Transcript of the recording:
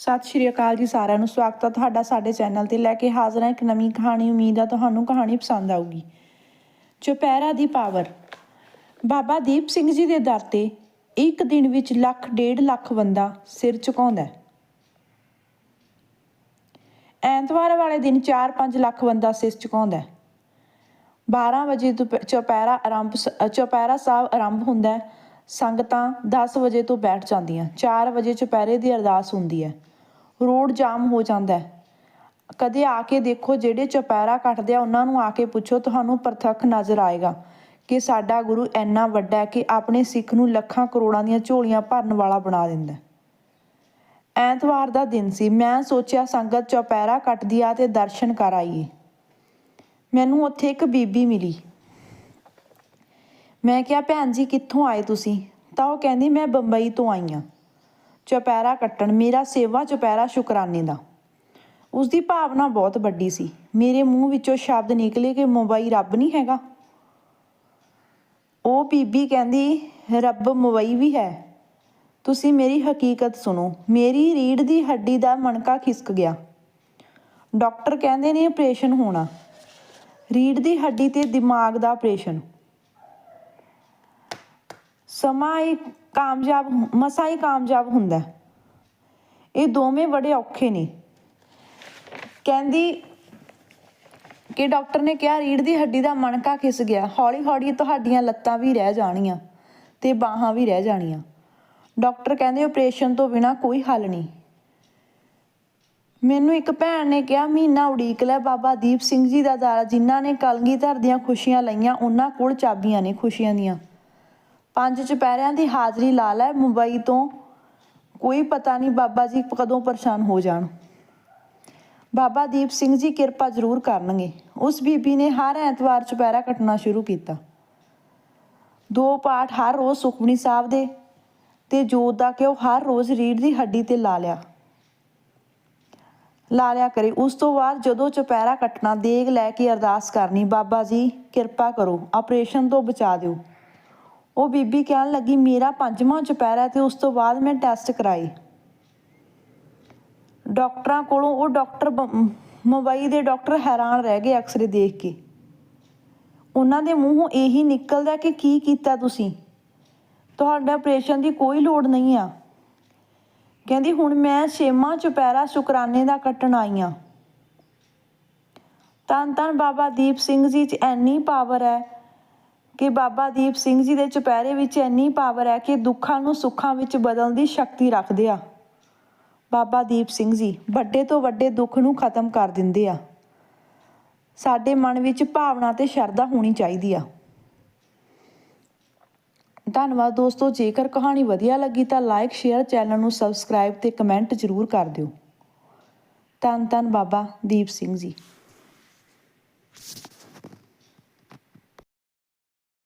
ਸਤਿ ਸ਼੍ਰੀ ਅਕਾਲ ਜੀ ਸਾਰਿਆਂ ਨੂੰ। ਸਵਾਗਤ ਹੈ ਤੁਹਾਡਾ ਸਾਡੇ ਚੈਨਲ ਤੇ। ਲੈ ਕੇ ਹਾਜ਼ਰ ਹਾਂ ਇੱਕ ਨਵੀਂ ਕਹਾਣੀ। ਉਮੀਦ ਹੈ ਤੁਹਾਨੂੰ ਕਹਾਣੀ ਪਸੰਦ ਆਊਗੀ। ਚੁਪਹਿਰਾ ਦੀ ਪਾਵਰ। ਬਾਬਾ ਦੀਪ ਸਿੰਘ ਜੀ ਦੇ ਦਰ ਤੇ ਇੱਕ ਦਿਨ ਵਿੱਚ ਲੱਖ ਡੇਢ ਲੱਖ ਬੰਦਾ ਸਿਰ ਝੁਕਾਉਂਦਾ ਹੈ। ਐਤਵਾਰ ਵਾਲੇ ਦਿਨ 4-5 ਲੱਖ ਬੰਦਾ ਸਿਰ ਝੁਕਾਉਂਦਾ ਹੈ। 12 ਵਜੇ ਤੋਂ ਪ- ਆਰੰਭ ਸ- ਅ, ਸਾਹਿਬ ਆਰੰਭ ਹੁੰਦਾ ਹੈ। ਸੰਗਤਾਂ 10 ਵਜੇ ਤੋਂ ਬੈਠ ਜਾਂਦੀਆਂ। 4 ਵਜੇ ਚੁਪਹਿਰੇ ਦੀ ਅਰਦਾਸ ਹੁੰਦੀ ਹੈ। ਰੋਡ ਜਾਮ ਹੋ ਜਾਂਦਾ ਹੈ। ਕਦੇ ਆ ਕੇ ਦੇਖੋ ਜਿਹੜੇ ਚੁਪਹਿਰਾ ਕੱਟਦੇ ਆ, ਉਹਨਾਂ ਨੂੰ ਆ ਕੇ ਪੁੱਛੋ, ਤੁਹਾਨੂੰ ਪ੍ਰਤੱਖ ਨਜ਼ਰ ਆਏਗਾ ਕਿ ਸਾਡਾ ਗੁਰੂ ਇੰਨਾ ਵੱਡਾ ਹੈ ਕਿ ਆਪਣੇ ਸਿੱਖ ਨੂੰ ਲੱਖਾਂ ਕਰੋੜਾਂ ਦੀਆਂ ਝੋਲੀਆਂ ਭਰਨ ਵਾਲਾ ਬਣਾ ਦਿੰਦਾ ਐਤਵਾਰ ਦਾ ਦਿਨ ਸੀ, ਮੈਂ ਸੋਚਿਆ ਸੰਗਤ ਚੌਪੈਰਾ ਕੱਟਦੀ ਆ ਤੇ ਦਰਸ਼ਨ ਕਰ ਆਈਏ। ਮੈਨੂੰ ਉੱਥੇ ਇੱਕ ਬੀਬੀ ਮਿਲੀ। ਮੈਂ ਕਿਹਾ, ਭੈਣ ਜੀ, ਕਿੱਥੋਂ ਆਏ ਤੁਸੀਂ? ਤਾਂ ਉਹ ਕਹਿੰਦੀ, ਮੈਂ ਬੰਬਈ ਤੋਂ ਆਈ ਹਾਂ। ਚੁਪਹਿਰਾ ਕੱਟਣ, ਮੇਰਾ ਸੇਵਾ ਚੁਪਹਿਰਾ ਸ਼ੁਕਰਾਨੇ ਦਾ। ਉਸ ਦੀ ਭਾਵਨਾ ਬਹੁਤ ਵੱਡੀ ਸੀ। ਮੇਰੇ ਮੂੰਹ ਵਿੱਚੋਂ ਸ਼ਬਦ ਨਿਕਲੇ ਕਿ ਮੁੰਬਈ ਰੱਬ ਨਹੀਂ ਹੈਗਾ। ਉਹ ਬੀਬੀ ਕਹਿੰਦੀ, ਰੱਬ ਮੁੰਬਈ ਵੀ ਹੈ। ਤੁਸੀਂ ਮੇਰੀ ਹਕੀਕਤ ਸੁਣੋ। ਮੇਰੀ ਰੀੜ ਦੀ ਹੱਡੀ ਦਾ ਮਣਕਾ ਖਿਸਕ ਗਿਆ। ਡਾਕਟਰ ਕਹਿੰਦੇ ਨੇ ਆਪਰੇਸ਼ਨ ਹੋਣਾ। ਰੀੜ ਦੀ ਹੱਡੀ ਤੇ ਦਿਮਾਗ ਦਾ ਆਪਰੇਸ਼ਨ। ਸਮਾਂ ਹੀ ਕਾਮਯਾਬ ਮਸਾਂ ਹੀ ਕਾਮਯਾਬ ਹੁੰਦਾ ਇਹ ਦੋਵੇਂ ਬੜੇ ਔਖੇ ਨੇ। ਕਹਿੰਦੀ ਕਿ ਡਾਕਟਰ ਨੇ ਕਿਹਾ ਰੀੜ ਦੀ ਹੱਡੀ ਦਾ ਮਣਕਾ ਖਿਸ ਗਿਆ। ਹੌਲੀ ਹੌਲੀ ਤੁਹਾਡੀਆਂ ਲੱਤਾਂ ਵੀ ਰਹਿ ਜਾਣੀਆਂ ਤੇ ਬਾਹਾਂ ਵੀ ਰਹਿ ਜਾਣੀਆਂ। ਡਾਕਟਰ ਕਹਿੰਦੇ ਆਪਰੇਸ਼ਨ ਤੋਂ ਬਿਨਾ ਕੋਈ ਹੱਲ ਨਹੀਂ। ਮੈਨੂੰ ਇੱਕ ਭੈਣ ਨੇ ਕਿਹਾ, ਮਹੀਨਾ ਉਡੀਕ ਲੈ ਬਾਬਾ ਦੀਪ ਸਿੰਘ ਜੀ ਦਾ ਦਾਰਾ। ਜਿਨ੍ਹਾਂ ਨੇ ਕਲਗੀਧਰ ਦੀਆਂ ਖੁਸ਼ੀਆਂ ਲਈਆਂ, ਉਹਨਾਂ ਕੋਲ ਚਾਬੀਆਂ ਨੇ ਖੁਸ਼ੀਆਂ ਦੀਆਂ। ਪੰਜ ਚੁਪਹਿਰਿਆਂ ਦੀ ਹਾਜ਼ਰੀ ਲਾ ਲੈ, ਮੁੰਬਈ ਤੋਂ। ਕੋਈ ਪਤਾ ਨਹੀਂ ਬਾਬਾ ਜੀ ਕਦੋਂ ਪਰੇਸ਼ਾਨ ਹੋ ਜਾਣ। ਬਾਬਾ ਦੀਪ ਸਿੰਘ ਜੀ ਕਿਰਪਾ ਜ਼ਰੂਰ ਕਰਨਗੇ। ਉਸ ਬੀਬੀ ਨੇ ਹਰ ਐਤਵਾਰ ਚੁਪਹਿਰਾ ਕੱਟਣਾ ਸ਼ੁਰੂ ਕੀਤਾ। ਦੋ ਪਾਠ ਹਰ ਰੋਜ਼ ਸੁਖਮਨੀ ਸਾਹਿਬ ਦੇ ਤੇ ਜੋਤ ਦਾ ਕਿ ਉਹ ਹਰ ਰੋਜ਼ ਰੀੜ ਦੀ ਹੱਡੀ ਤੇ ਲਾ ਲਿਆ। ਲਾ ਲਿਆ ਕਰੇ। ਉਸ ਤੋਂ ਬਾਅਦ ਜਦੋਂ ਚੁਪਹਿਰਾ ਕੱਟਣਾ, ਦੇਗ ਲੈ ਕੇ ਅਰਦਾਸ ਕਰਨੀ, ਬਾਬਾ ਜੀ ਕਿਰਪਾ ਕਰੋ, ਆਪਰੇਸ਼ਨ ਤੋਂ ਬਚਾ ਦਿਓ। ਉਹ ਬੀਬੀ ਕਹਿਣ ਲੱਗੀ, ਮੇਰਾ ਪੰਜਵਾਂ ਚੁਪਹਿਰਾ ਤੇ ਉਸ ਤੋਂ ਬਾਅਦ ਮੈਂ ਟੈਸਟ ਕਰਾਏ ਡਾਕਟਰਾਂ ਕੋਲੋਂ ਉਹ ਡਾਕਟਰ ਬ- ਮੁੰਬਈ ਦੇ ਡਾਕਟਰ ਹੈਰਾਨ ਰਹਿ ਗਏ ਐਕਸਰੇ ਦੇਖ ਕੇ। ਉਹਨਾਂ ਦੇ ਮੂੰਹੋਂ ਇਹੀ ਨਿਕਲਦਾ ਕਿ ਕੀ ਕੀਤਾ ਤੁਸੀਂ? ਤੁਹਾਡਾ ਆਪਰੇਸ਼ਨ ਦੀ ਕੋਈ ਲੋੜ ਨਹੀਂ ਆ। ਕਹਿੰਦੀ, ਹੁਣ ਮੈਂ ਛੇਵਾਂ ਚੁਪਹਿਰਾ ਸ਼ੁਕਰਾਨੇ ਦਾ ਕੱਟਣ ਆਈ ਆ। ਤਨ ਤਨ ਬਾਬਾ ਦੀਪ ਸਿੰਘ ਜੀ 'ਚ ਇੰਨੀ ਪਾਵਰ ਹੈ। ਕਿ ਬਾਬਾ ਦੀਪ ਸਿੰਘ ਜੀ ਦੇ ਚੁਪਹਿਰੇ ਵਿੱਚ ਇੰਨੀ ਪਾਵਰ ਹੈ ਕਿ ਦੁੱਖਾਂ ਨੂੰ ਸੁੱਖਾਂ ਵਿੱਚ ਬਦਲਣ ਦੀ ਸ਼ਕਤੀ ਰੱਖਦੇ ਆ। ਬਾਬਾ ਦੀਪ ਸਿੰਘ ਜੀ ਵੱਡੇ ਤੋਂ ਵੱਡੇ ਦੁੱਖ ਨੂੰ ਖਤਮ ਕਰ ਦਿੰਦੇ ਆ। ਸਾਡੇ ਮਨ ਵਿੱਚ ਭਾਵਨਾ ਤੇ ਸ਼ਰਧਾ ਹੋਣੀ ਚਾਹੀਦੀ ਆ। ਧੰਨਵਾਦ ਦੋਸਤੋ, ਜੇਕਰ ਕਹਾਣੀ ਵਧੀਆ ਲੱਗੀ ਤਾਂ ਲਾਈਕ ਸ਼ੇਅਰ ਚੈਨਲ ਨੂੰ ਸਬਸਕ੍ਰਾਈਬ ਤੇ ਕਮੈਂਟ ਜ਼ਰੂਰ ਕਰ ਦਿਓ। ਧੰਨ ਧੰਨ ਬਾਬਾ ਦੀਪ ਸਿੰਘ ਜੀ।